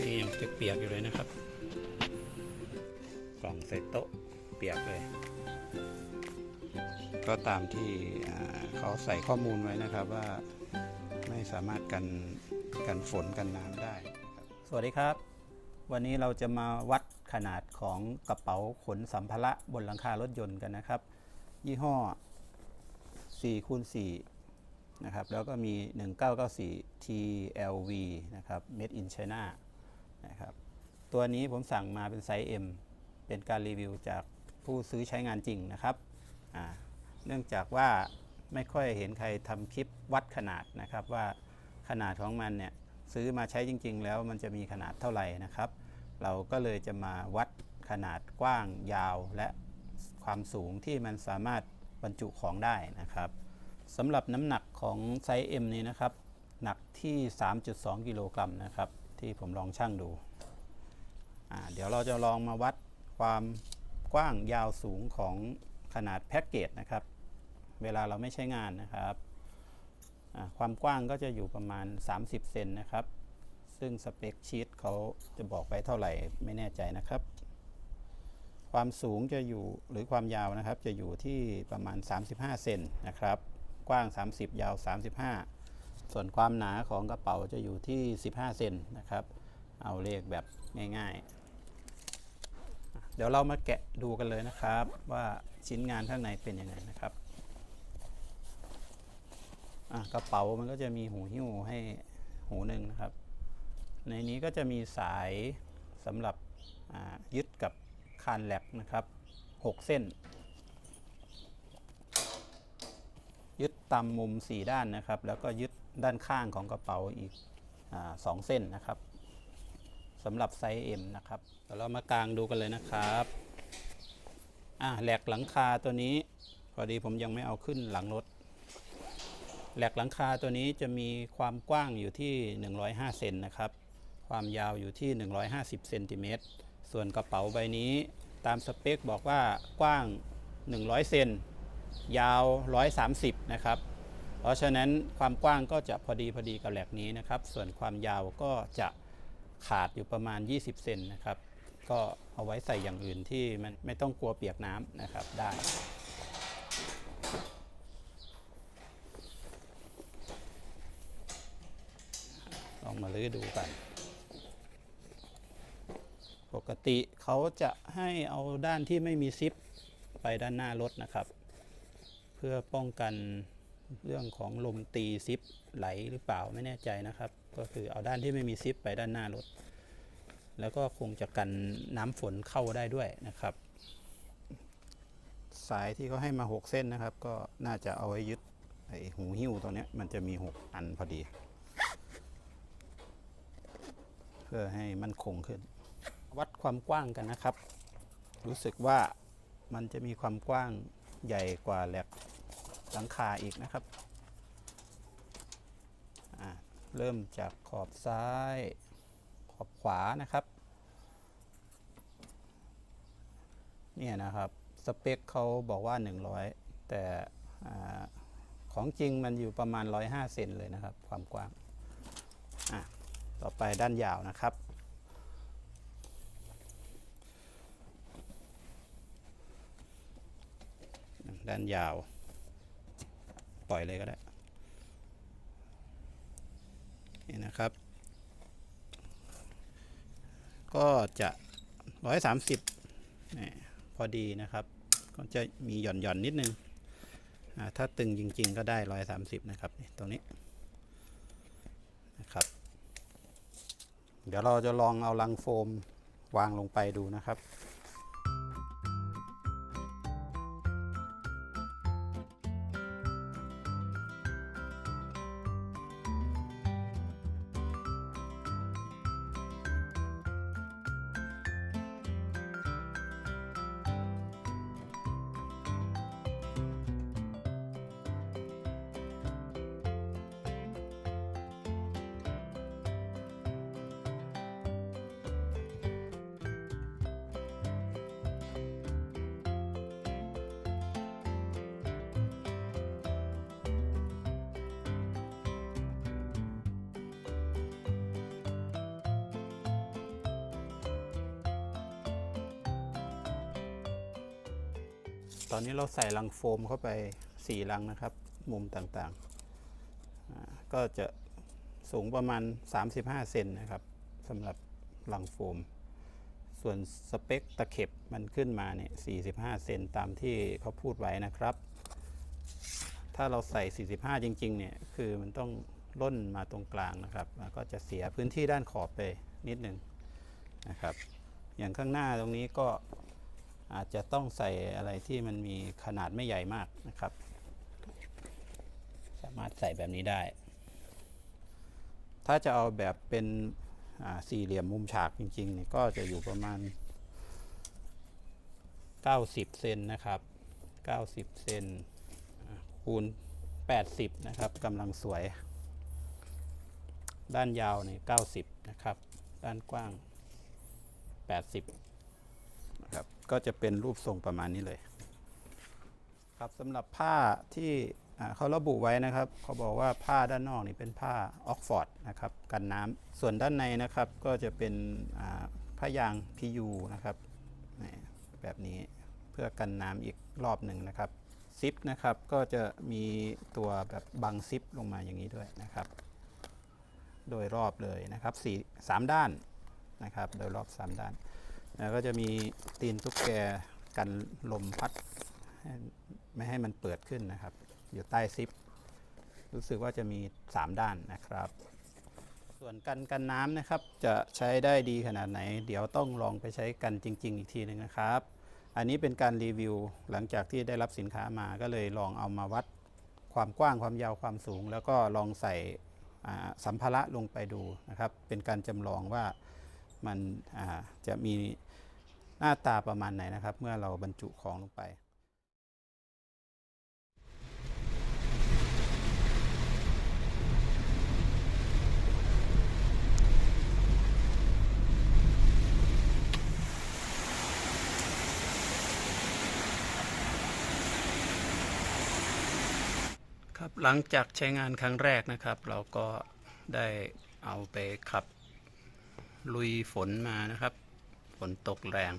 นี่ยังเปียกๆอยู่เลยนะครับ กล่องใส่โต๊ะเปียกเลย ก็ตามที่เขาใส่ข้อมูลไว้นะครับว่าไม่สามารถกันกันฝนกันน้ำได้ สวัสดีครับ วันนี้เราจะมาวัดขนาดของกระเป๋าขนสัมภาระบนหลังคารถยนต์กันนะครับ ยี่ห้อ4คูณ4นะครับ แล้วก็มี 1994 TLV นะครับ Made in China นะครับตัวนี้ผมสั่งมาเป็นไซส์ M เป็นการรีวิวจากผู้ซื้อใช้งานจริงนะครับเนื่องจากว่าไม่ค่อยเห็นใครทำคลิปวัดขนาดนะครับว่าขนาดของมันเนี่ยซื้อมาใช้จริง ๆ แล้วมันจะมีขนาดเท่าไหร่นะครับ เราก็เลยจะมาวัดขนาดกว้างยาวและความสูงที่มันสามารถบรรจุของได้นะครับสำหรับน้ำหนักของไซส์ M นี้นะครับ หนักที่ 3.2 กิโลกรัมนะครับ ที่ผมลองชั่งดู เดี๋ยวเราจะลองมาวัดความกว้างยาวสูงของขนาดแพ็กเกจนะครับ เวลาเราไม่ใช้งานนะครับความกว้างก็จะอยู่ประมาณ 30 เซนนะครับ ซึ่งสเปคชีตเขาจะบอกไปเท่าไหร่ไม่แน่ใจนะครับ ความสูงจะอยู่หรือความยาวนะครับ จะอยู่ที่ประมาณ 35 เซนนะครับ กว้าง 30 ยาว 35 ส่วนความหนาของกระเป๋าจะอยู่ที่ 15 เซนนะครับ เอาเลขแบบง่ายๆ เดี๋ยวเรามาแกะดูกันเลยนะครับ ว่าชิ้นงานข้างในเป็นยังไงนะครับกระเป๋ามันก็จะมีหูหิ้วให้หูหนึ่งนะครับ ในนี้ก็จะมีสายสำหรับยึดกับคานแลกนะครับ 6 เส้น ยึดตามมุม 4 ด้านนะครับ แล้วก็ยึด ด้านข้างของกระเป๋าอีกอสองเส้นนะครับสำหรับไซส์ M นะครับเดี๋ยวเรามากางดูกันเลยนะครับอ่าแหลกหลังคาตัวนี้ พอดีผมยังไม่เอาขึ้นหลังรถแหลกหลังคาตัวนี้จะมีความกว้างอยู่ที่ 105 เซนนะครับ ความยาวอยู่ที่ 150 เซนติเมตร ส่วนกระเป๋าใบนี้ตามสเปคบอกว่ากว้าง 100 เซน ยาว 130 นะครับ เพราะฉะนั้นความกว้างก็จะพอดีพอดีกับแหลกนี้นะครับ ส่วนความยาวก็จะขาดอยู่ประมาณ 20 เซนนะครับ ก็เอาไว้ใส่อย่างอื่นที่มันไม่ต้องกลัวเปียกน้ำนะครับได้ ลองมาลื้อดูกัน ปกติเขาจะให้เอาด้านที่ไม่มีซิปไปด้านหน้ารถนะครับ เพื่อป้องกัน เรื่องของลมตีซิปไหลหรือเปล่าไม่แน่ใจนะครับ ก็คือเอาด้านที่ไม่มีซิปไปด้านหน้ารถ แล้วก็คงจะกันน้ำฝนเข้าได้ด้วยนะครับ สายที่เขาให้มา 6 เส้นนะครับ ก็น่าจะเอาไว้ยึดไอหูหิ้วตรงนี้มันจะมี 6 อันพอดี เพื่อให้มันคงขึ้น วัดความกว้างกันนะครับ รู้สึกว่ามันจะมีความกว้างใหญ่กว่าแหลก หลังคาอีกนะครับ เริ่มจากขอบซ้าย ขอบขวานะครับ เนี่ยนะครับ สเปคเขาบอกว่า 100 แต่ของจริงมันอยู่ประมาณ 105 เซนเลยนะครับ ความกว้าง ต่อไปด้านยาวนะครับ ด้านยาว ล่อยเลยก็ได้ นี่นะครับ ก็จะ130นี่พอดีนะครับ ก็จะมีหย่อนหย่อนนิดนึงอ่าถ้าตึงจริง ๆ ก็ได้130นะครับตรงนี้นะครับ เดี๋ยวเราจะลองเอาลังโฟมวางลงไปดูนะครับ อนนี้เราใส่ลังโฟมเข้าไป 4 ลังนะครับ มุมต่างๆ ก็จะสูงประมาณ 35 เซนนะครับสำหรับลังโฟม ส่วนสเปคตะเข็บมันขึ้นมาเนี่ย 45 เซนตามที่เขาพูดไว้นะครับ ถ้าเราใส่ 45 จริงๆ เนี่ย คือมันต้องล่นมาตรงกลางนะครับ ก็จะเสียพื้นที่ด้านขอบไปนิดหนึ่งนะครับ อย่างข้างหน้าตรงนี้ก็ อาจจะต้องใส่อะไรที่มันมีขนาดไม่ใหญ่มากนะครับ สามารถใส่แบบนี้ได้ ถ้าจะเอาแบบเป็นสี่เหลี่ยมมุมฉากจริงๆเนี่ยก็จะอยู่ประมาณ 90 เซนนะครับ 90 เซนคูณ 80 นะครับกำลังสวย ด้านยาวเนี่ย90 นะครับ ด้านกว้าง 80นะครับ ก็จะเป็นรูปทรงประมาณนี้เลย ครับสำหรับผ้าที่เขาระบุไว้นะครับ เขาบอกว่าผ้าด้านนอกนี่เป็นผ้าออกฟอร์ดนะครับกันน้ำส่วนด้านในนะครับก็จะเป็นผ้ายาง PU นะครับแบบนี้เพื่อกันน้ำอีกรอบหนึ่งนะครับซิปนะครับก็จะมีตัวแบบบังซิปลงมาอย่างนี้ด้วยนะครับ โดยรอบเลยนะครับสี่สามด้านนะครับ โดยรอบสามด้าน แล้วก็จะมีตีนตุ๊กแกกันลมพัด ไม่ให้มันเปิดขึ้นนะครับ อยู่ใต้ซิป รู้สึกว่าจะมี 3 ด้านนะครับ ส่วนกันกันน้ำนะครับ จะใช้ได้ดีขนาดไหน เดี๋ยวต้องลองไปใช้กันจริง ๆ อีกทีหนึ่งนะครับ อันนี้เป็นการรีวิวหลังจากที่ได้รับสินค้ามาก็เลยลองเอามาวัดความกว้างความยาวความสูง แล้วก็ลองใส่สัมภาระลงไปดูนะครับ เป็นการจำลองว่ามันจะมี หน้าตาประมาณไหนนะครับ เมื่อเราบรรจุของลงไป ครับหลังจากใช้งานครั้งแรกนะครับ เราก็ได้เอาไปขับลุยฝนมานะครับ ฝนตกแรง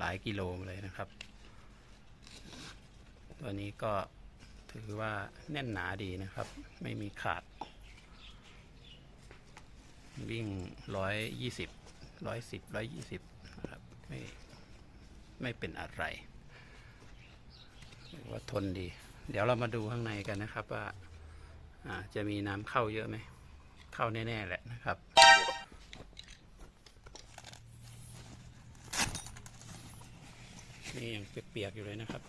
หลายกิโลเลยนะครับ ตัวนี้ก็ถือว่าแน่นหนาดีนะครับ ไม่มีขาด วิ่งร้อยยี่สิบร้อยสิบร้อยยี่สิบนะครับไม่ไม่เป็นอะไรว่าทนดี เดี๋ยวเรามาดูข้างในกันนะครับว่าอ่าจะมีน้ำเข้าเยอะไหม เข้าแน่ ๆ แหละนะครับ นี่ยังเปียกๆอยู่เลยนะครับ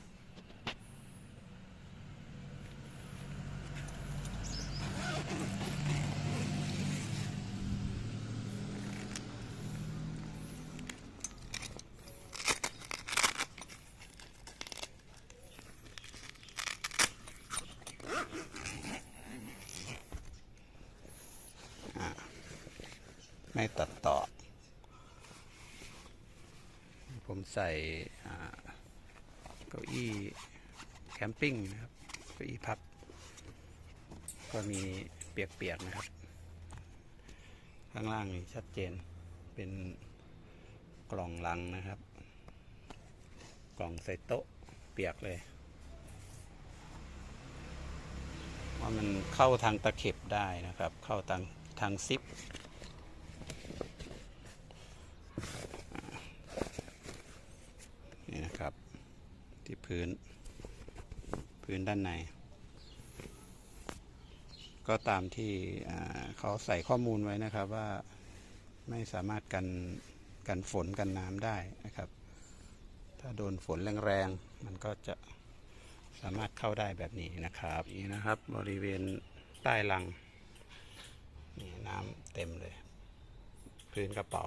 ไม่ตัดต่อ ผมใส่เก้าอี้แคมปิ้งนะครับเก้าอี้พับ ก็มีเปียกๆนะครับ ข้างล่างนี่ชัดเจนเป็นกล่องลังนะครับ กล่องใส่โต๊ะเปียกเลย ว่ามันเข้าทางตะเข็บได้นะครับ เข้าทางทางซิป นี่นะครับ ที่ พื้น พื้นด้านใน ก็ตามที่เขาใส่ข้อมูลไว้นะครับว่าไม่สามารถกันกันฝนกันน้ำได้นะครับ ถ้าโดนฝนแรงๆ มันก็จะสามารถเข้าได้แบบนี้นะครับนี่นะครับ บริเวณใต้ลังนี่น้ำเต็มเลย พื้นกระเป๋า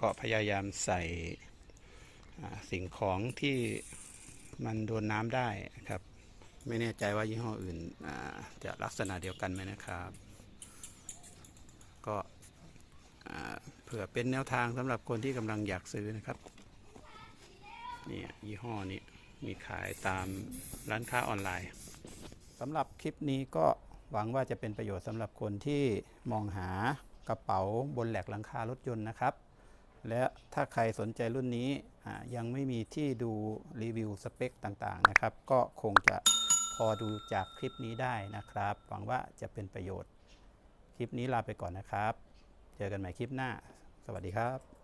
ก็พยายามใส่ สิ่งของที่มันโดนน้ำได้นะครับ ไม่แน่ใจว่ายี่ห้ออื่นจะลักษณะเดียวกันไหมนะครับ ก็เผื่อเป็นแนวทางสำหรับคนที่กำลังอยากซื้อนะครับนี่ยี่ห้อนี้มีขายตามร้านค้าออนไลน์สำหรับคลิปนี้ก็หวังว่าจะเป็นประโยชน์สำหรับคนที่มองหากระเป๋าบนแหลกหลังคารถยนต์นะครับ และถ้าใครสนใจรุ่นนี้ยังไม่มีที่ดูรีวิวสเปคต่างๆนะครับ ก็คงจะพอดูจากคลิปนี้ได้นะครับ หวังว่าจะเป็นประโยชน์ คลิปนี้ลาไปก่อนนะครับ เจอกันใหม่คลิปหน้า สวัสดีครับ